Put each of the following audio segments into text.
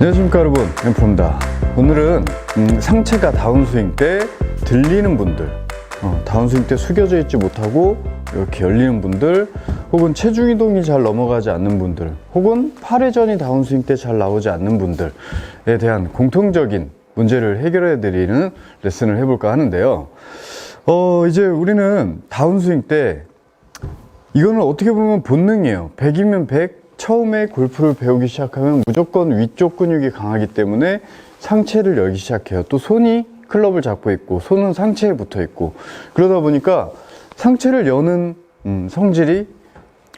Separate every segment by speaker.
Speaker 1: 안녕하십니까 여러분 엠프입니다 오늘은 음, 상체가 다운스윙 때 들리는 분들 어, 다운스윙 때 숙여져 있지 못하고 이렇게 열리는 분들 혹은 체중 이동이 잘 넘어가지 않는 분들 혹은 팔회전이 다운스윙 때 잘 나오지 않는 분들에 대한 공통적인 문제를 해결해 드리는 레슨을 해볼까 하는데요 어 이제 우리는 다운스윙 때 이거는 어떻게 보면 본능이에요. 100이면 100. 처음에 골프를 배우기 시작하면 무조건 위쪽 근육이 강하기 때문에 상체를 열기 시작해요. 또 손이 클럽을 잡고 있고, 손은 상체에 붙어 있고, 그러다 보니까 상체를 여는 음, 성질이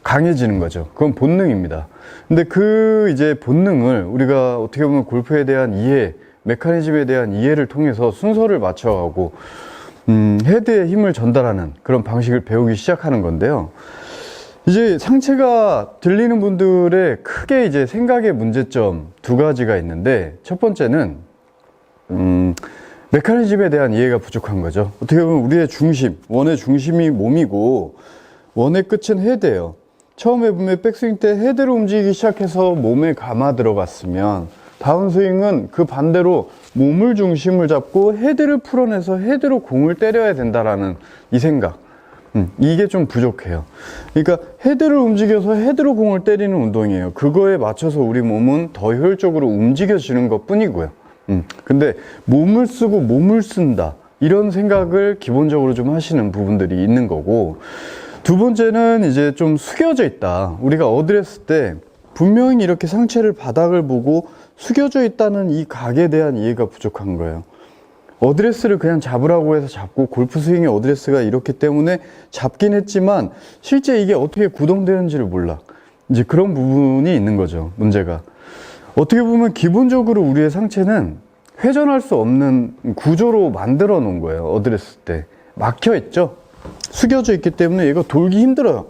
Speaker 1: 강해지는 거죠. 그건 본능입니다. 근데 그 이제 본능을 우리가 어떻게 보면 골프에 대한 이해, 메커니즘에 대한 이해를 통해서 순서를 맞춰가고, 음, 헤드에 힘을 전달하는 그런 방식을 배우기 시작하는 건데요. 이제 상체가 들리는 분들의 크게 이제 생각의 문제점 두 가지가 있는데 첫 번째는 음, 메커니즘에 대한 이해가 부족한 거죠. 어떻게 보면 우리의 중심, 원의 중심이 몸이고 원의 끝은 헤드예요. 처음에 보면 백스윙 때 헤드를 움직이기 시작해서 몸에 감아 들어갔으면 다운스윙은 그 반대로 몸을 중심을 잡고 헤드를 풀어내서 헤드로 공을 때려야 된다라는 이 생각. 음, 이게 좀 부족해요. 그러니까 헤드를 움직여서 헤드로 공을 때리는 운동이에요. 그거에 맞춰서 우리 몸은 더 효율적으로 움직여지는 것 뿐이고요. 음, 근데 몸을 쓰고 몸을 쓴다. 이런 생각을 기본적으로 좀 하시는 부분들이 있는 거고. 두 번째는 이제 좀 숙여져 있다. 우리가 어드레스 때 분명히 이렇게 상체를 바닥을 보고 숙여져 있다는 이 각에 대한 이해가 부족한 거예요. 어드레스를 그냥 잡으라고 해서 잡고 골프 스윙의 어드레스가 이렇기 때문에 잡긴 했지만 실제 이게 어떻게 구동되는지를 몰라. 이제 그런 부분이 있는 거죠. 문제가. 어떻게 보면 기본적으로 우리의 상체는 회전할 수 없는 구조로 만들어 놓은 거예요. 어드레스 때. 막혀 있죠. 숙여져 있기 때문에 얘가 돌기 힘들어요.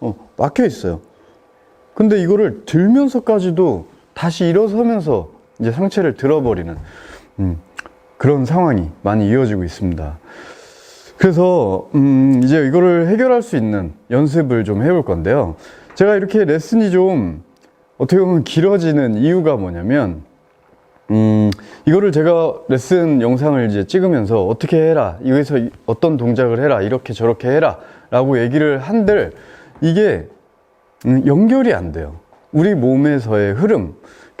Speaker 1: 어, 막혀 있어요. 근데 이거를 들면서까지도 다시 일어서면서 이제 상체를 들어버리는 음, 그런 상황이 많이 이어지고 있습니다. 그래서 음, 이제 이거를 해결할 수 있는 연습을 좀 해볼 건데요. 제가 이렇게 레슨이 좀 어떻게 보면 길어지는 이유가 뭐냐면 음, 이거를 제가 레슨 영상을 이제 찍으면서 어떻게 해라, 여기서 이- 어떤 동작을 해라, 이렇게 저렇게 해라, 라고 얘기를 한들 이게 음, 연결이 안 돼요. 우리 몸에서의 흐름.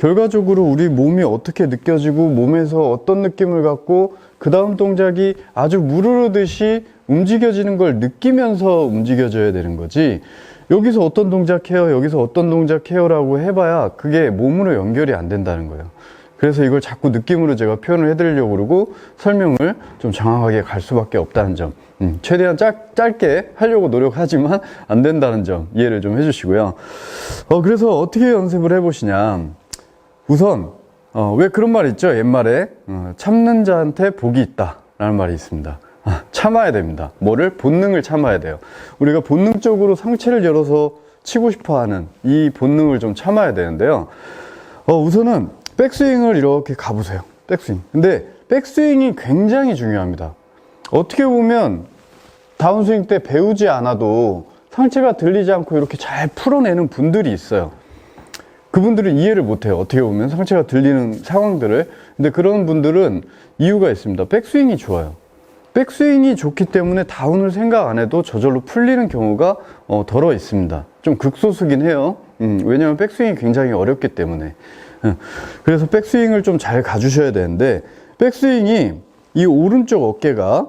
Speaker 1: 결과적으로 우리 몸이 어떻게 느껴지고 몸에서 어떤 느낌을 갖고 그 다음 동작이 아주 무르르듯이 움직여지는 걸 느끼면서 움직여져야 되는 거지. 여기서 어떤 동작 해요, 여기서 어떤 동작 해요 라고 해봐야 그게 몸으로 연결이 안 된다는 거예요. 그래서 이걸 자꾸 느낌으로 제가 표현을 해드리려고 그러고 설명을 좀 정확하게 갈 수밖에 없다는 점. 음, 최대한 짧, 짧게 하려고 노력하지만 안 된다는 점 이해를 좀 해주시고요. 어, 그래서 어떻게 연습을 해보시냐. 우선, 어, 왜 그런 말 있죠? 옛말에, 어, 참는 자한테 복이 있다. 라는 말이 있습니다. 아, 참아야 됩니다. 뭐를? 본능을 참아야 돼요. 우리가 본능적으로 상체를 열어서 치고 싶어 하는 이 본능을 좀 참아야 되는데요. 어, 우선은 백스윙을 이렇게 가보세요. 백스윙. 근데 백스윙이 굉장히 중요합니다. 어떻게 보면 다운스윙 때 배우지 않아도 상체가 들리지 않고 이렇게 잘 풀어내는 분들이 있어요. 그분들은 이해를 못해요. 어떻게 보면 상체가 들리는 상황들을. 근데 그런 분들은 이유가 있습니다. 백스윙이 좋아요. 백스윙이 좋기 때문에 다운을 생각 안 해도 저절로 풀리는 경우가 어, 덜어 있습니다. 좀 극소수긴 해요. 음, 왜냐하면 백스윙이 굉장히 어렵기 때문에. 음, 그래서 백스윙을 좀 잘 가주셔야 되는데 백스윙이 이 오른쪽 어깨가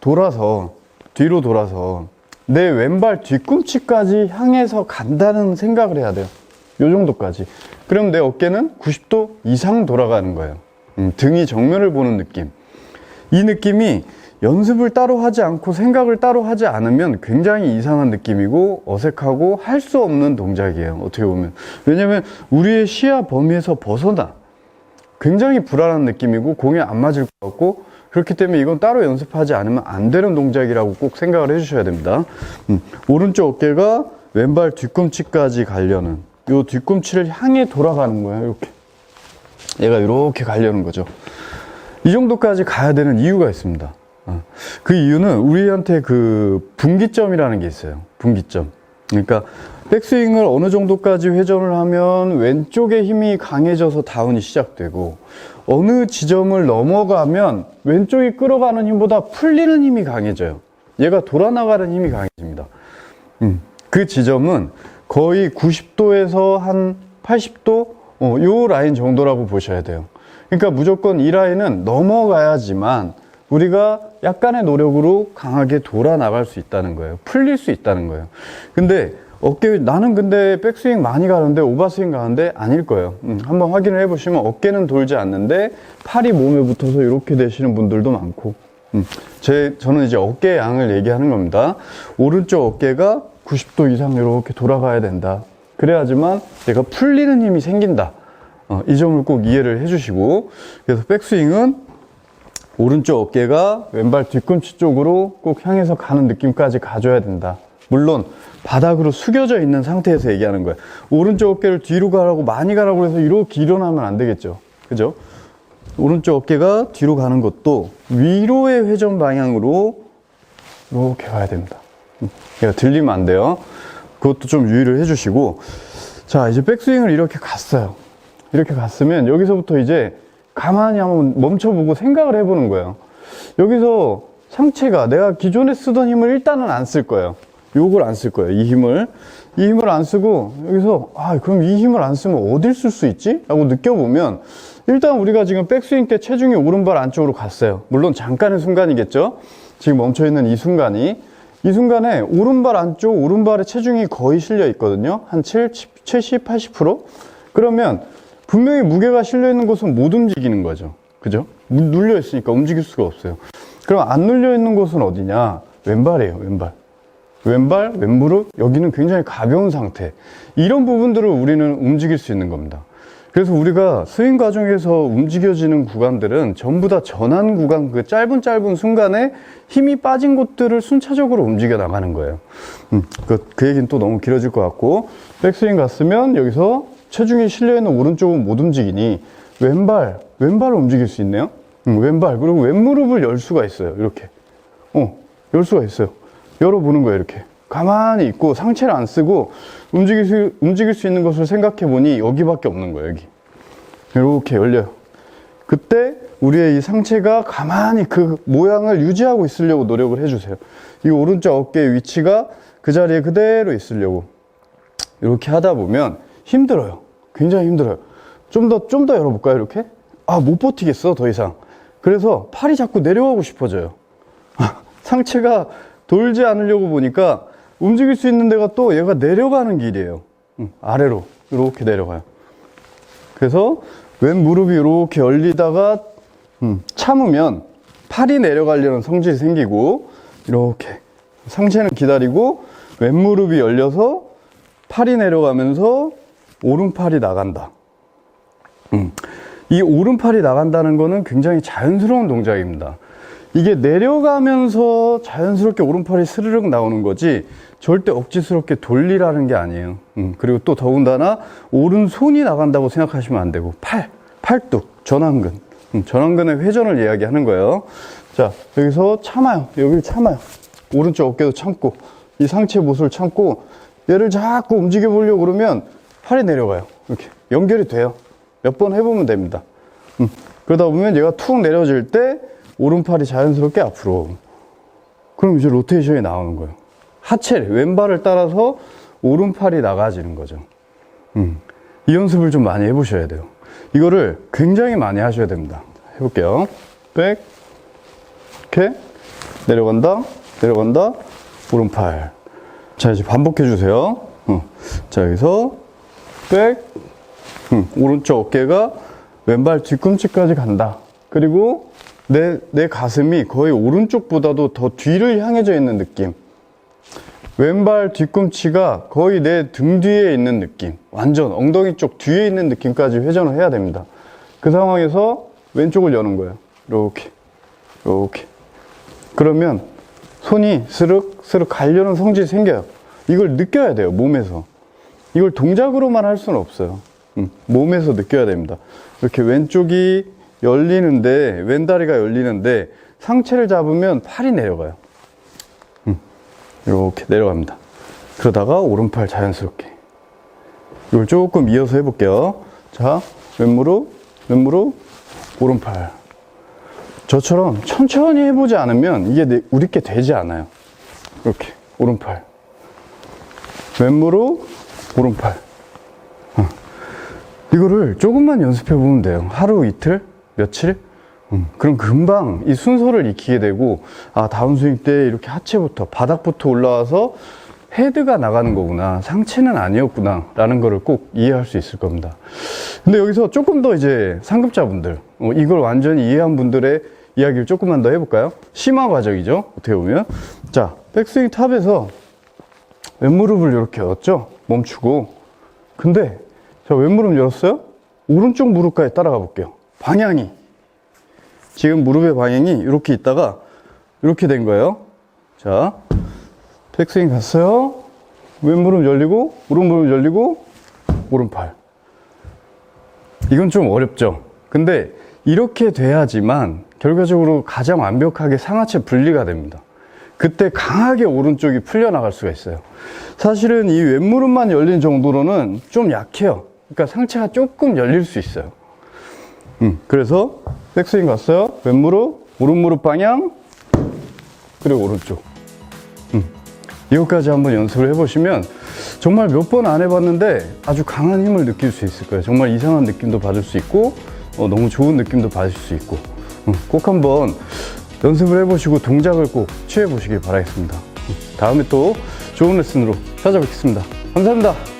Speaker 1: 돌아서 뒤로 돌아서 내 왼발 뒤꿈치까지 향해서 간다는 생각을 해야 돼요. 요 정도까지. 그럼 내 어깨는 90도 이상 돌아가는 거예요. 음, 등이 정면을 보는 느낌. 이 느낌이 연습을 따로 하지 않고 생각을 따로 하지 않으면 굉장히 이상한 느낌이고 어색하고 할 수 없는 동작이에요. 어떻게 보면. 왜냐면 우리의 시야 범위에서 벗어나. 굉장히 불안한 느낌이고 공에 안 맞을 것 같고 그렇기 때문에 이건 따로 연습하지 않으면 안 되는 동작이라고 꼭 생각을 해주셔야 됩니다. 음, 오른쪽 어깨가 왼발 뒤꿈치까지 가려는 이 뒤꿈치를 향해 돌아가는 거예요. 이렇게 얘가 이렇게 가려는 거죠. 이 정도까지 가야 되는 이유가 있습니다. 어, 그 이유는 우리한테 그 분기점이라는 게 있어요. 분기점. 그러니까 백스윙을 어느 정도까지 회전을 하면 왼쪽에 힘이 강해져서 다운이 시작되고 어느 지점을 넘어가면 왼쪽이 끌어가는 힘보다 풀리는 힘이 강해져요. 얘가 돌아나가는 힘이 강해집니다. 음, 그 지점은 거의 90도에서 한 80도 어, 요 라인 정도라고 보셔야 돼요. 그러니까 무조건 이 라인은 넘어가야지만 우리가 약간의 노력으로 강하게 돌아 나갈 수 있다는 거예요. 풀릴 수 있다는 거예요. 근데 어깨 나는 근데 백스윙 많이 가는데 오버스윙 가는데 아닐 거예요. 음, 한번 확인을 해보시면 어깨는 돌지 않는데 팔이 몸에 붙어서 이렇게 되시는 분들도 많고. 음, 제 저는 이제 어깨 양을 얘기하는 겁니다. 오른쪽 어깨가 90도 이상 이렇게 돌아가야 된다. 그래야지만 내가 풀리는 힘이 생긴다. 어, 이 점을 꼭 이해를 해주시고 그래서 백스윙은 오른쪽 어깨가 왼발 뒤꿈치 쪽으로 꼭 향해서 가는 느낌까지 가져야 된다. 물론 바닥으로 숙여져 있는 상태에서 얘기하는 거예요. 오른쪽 어깨를 뒤로 가라고 많이 가라고 해서 이렇게 일어나면 안 되겠죠. 그죠? 오른쪽 어깨가 뒤로 가는 것도 위로의 회전 방향으로 이렇게 가야 됩니다. 음, 얘가 들리면 안 돼요. 그것도 좀 유의를 해주시고 자 이제 백스윙을 이렇게 갔어요. 이렇게 갔으면 여기서부터 이제 가만히 한번 멈춰보고 생각을 해보는 거예요. 여기서 상체가 내가 기존에 쓰던 힘을 일단은 안 쓸 거예요. 요걸 안 쓸 거예요. 이 힘을. 이 힘을 안 쓰고 여기서 아 그럼 이 힘을 안 쓰면 어딜 쓸 수 있지? 라고 느껴보면 일단 우리가 지금 백스윙 때 체중이 오른발 안쪽으로 갔어요. 물론 잠깐의 순간이겠죠. 지금 멈춰있는 이 순간이 이 순간에 오른발 안쪽 오른발에 체중이 거의 실려 있거든요. 한 70, 70 80%? 그러면 분명히 무게가 실려 있는 곳은 못 움직이는 거죠. 그죠? 눌려 있으니까 움직일 수가 없어요. 그럼 안 눌려 있는 곳은 어디냐? 왼발이에요, 왼발. 왼발, 왼무릎, 여기는 굉장히 가벼운 상태. 이런 부분들을 우리는 움직일 수 있는 겁니다. 그래서 우리가 스윙 과정에서 움직여지는 구간들은 전부 다 전환 구간, 그 짧은 짧은 순간에 힘이 빠진 곳들을 순차적으로 움직여 나가는 거예요. 음, 그, 그 얘기는 또 너무 길어질 것 같고, 백스윙 갔으면 여기서 체중이 실려있는 오른쪽은 못 움직이니, 왼발, 왼발을 움직일 수 있네요. 음, 왼발, 그리고 왼무릎을 열 수가 있어요. 이렇게. 어, 열 수가 있어요. 열어보는 거예요, 이렇게. 가만히 있고 상체를 안 쓰고 움직일 수, 움직일 수 있는 것을 생각해 보니 여기밖에 없는 거예요, 여기. 이렇게 열려요. 그때 우리의 이 상체가 가만히 그 모양을 유지하고 있으려고 노력을 해주세요. 이 오른쪽 어깨의 위치가 그 자리에 그대로 있으려고. 이렇게 하다 보면 힘들어요. 굉장히 힘들어요. 좀 더, 좀 더 열어볼까요, 이렇게? 아, 못 버티겠어, 더 이상. 그래서 팔이 자꾸 내려가고 싶어져요. 상체가 돌지 않으려고 보니까 움직일 수 있는 데가 또 얘가 내려가는 길이에요. 음, 아래로 이렇게 내려가요. 그래서 왼 무릎이 이렇게 열리다가 음, 참으면 팔이 내려가려는 성질이 생기고 이렇게 상체는 기다리고 왼 무릎이 열려서 팔이 내려가면서 오른팔이 나간다. 음, 이 오른팔이 나간다는 거는 굉장히 자연스러운 동작입니다. 이게 내려가면서 자연스럽게 오른팔이 스르륵 나오는 거지 절대 억지스럽게 돌리라는 게 아니에요. 음, 그리고 또 더군다나 오른손이 나간다고 생각하시면 안 되고 팔, 팔뚝, 전완근, 음, 전완근의 회전을 이야기하는 거예요. 자, 여기서 참아요. 여기를 참아요. 오른쪽 어깨도 참고 이 상체 모습을 참고 얘를 자꾸 움직여 보려고 그러면 팔이 내려가요. 이렇게 연결이 돼요. 몇 번 해보면 됩니다. 음, 그러다 보면 얘가 툭 내려질 때 오른팔이 자연스럽게 앞으로. 그럼 이제 로테이션이 나오는 거예요. 하체, 왼발을 따라서 오른팔이 나가지는 거죠. 음, 이 연습을 좀 많이 해보셔야 돼요. 이거를 굉장히 많이 하셔야 됩니다. 해볼게요. 백, 이렇게, 내려간다, 내려간다, 오른팔. 자, 이제 반복해 주세요. 어. 자, 여기서 백, 음, 오른쪽 어깨가 왼발 뒤꿈치까지 간다. 그리고 내, 내 가슴이 거의 오른쪽보다도 더 뒤를 향해져 있는 느낌. 왼발 뒤꿈치가 거의 내 등 뒤에 있는 느낌. 완전 엉덩이 쪽 뒤에 있는 느낌까지 회전을 해야 됩니다. 그 상황에서 왼쪽을 여는 거예요. 이렇게. 이렇게. 그러면 손이 스륵 스륵 가려는 성질이 생겨요. 이걸 느껴야 돼요. 몸에서. 이걸 동작으로만 할 수는 없어요. 음, 몸에서 느껴야 됩니다. 이렇게 왼쪽이 열리는데 왼다리가 열리는데 상체를 잡으면 팔이 내려가요. 음, 이렇게 내려갑니다. 그러다가 오른팔 자연스럽게. 이걸 조금 이어서 해볼게요. 자, 왼무릎, 왼무릎, 오른팔. 저처럼 천천히 해보지 않으면 이게 내- 우리께 되지 않아요. 이렇게, 오른팔. 왼무릎, 오른팔. 어. 이거를 조금만 연습해 보면 돼요. 하루 이틀, 며칠. 음, 그럼 금방 이 순서를 익히게 되고, 아, 다운스윙 때 이렇게 하체부터, 바닥부터 올라와서 헤드가 나가는 거구나. 상체는 아니었구나. 라는 거를 꼭 이해할 수 있을 겁니다. 근데 여기서 조금 더 이제 상급자분들, 어, 이걸 완전히 이해한 분들의 이야기를 조금만 더 해볼까요? 심화 과정이죠. 어떻게 보면. 자, 백스윙 탑에서 왼무릎을 이렇게 열었죠? 멈추고. 근데, 자, 왼무릎 열었어요? 오른쪽 무릎까지 따라가 볼게요. 방향이. 지금 무릎의 방향이 이렇게 있다가 이렇게 된 거예요. 자, 백스윙 갔어요. 왼무릎 열리고, 오른무릎 열리고, 오른팔. 이건 좀 어렵죠. 근데 이렇게 돼야지만 결과적으로 가장 완벽하게 상하체 분리가 됩니다. 그때 강하게 오른쪽이 풀려나갈 수가 있어요. 사실은 이 왼무릎만 열린 정도로는 좀 약해요. 그러니까 상체가 조금 열릴 수 있어요. 음, 그래서 백스윙 갔어요. 왼무릎, 오른무릎 방향, 그리고 오른쪽. 음, 이것까지 한번 연습을 해보시면 정말 몇 번 안 해봤는데 아주 강한 힘을 느낄 수 있을 거예요. 정말 이상한 느낌도 받을 수 있고 어, 너무 좋은 느낌도 받을 수 있고 음, 꼭 한번 연습을 해보시고 동작을 꼭 취해보시길 바라겠습니다. 음, 다음에 또 좋은 레슨으로 찾아뵙겠습니다. 감사합니다.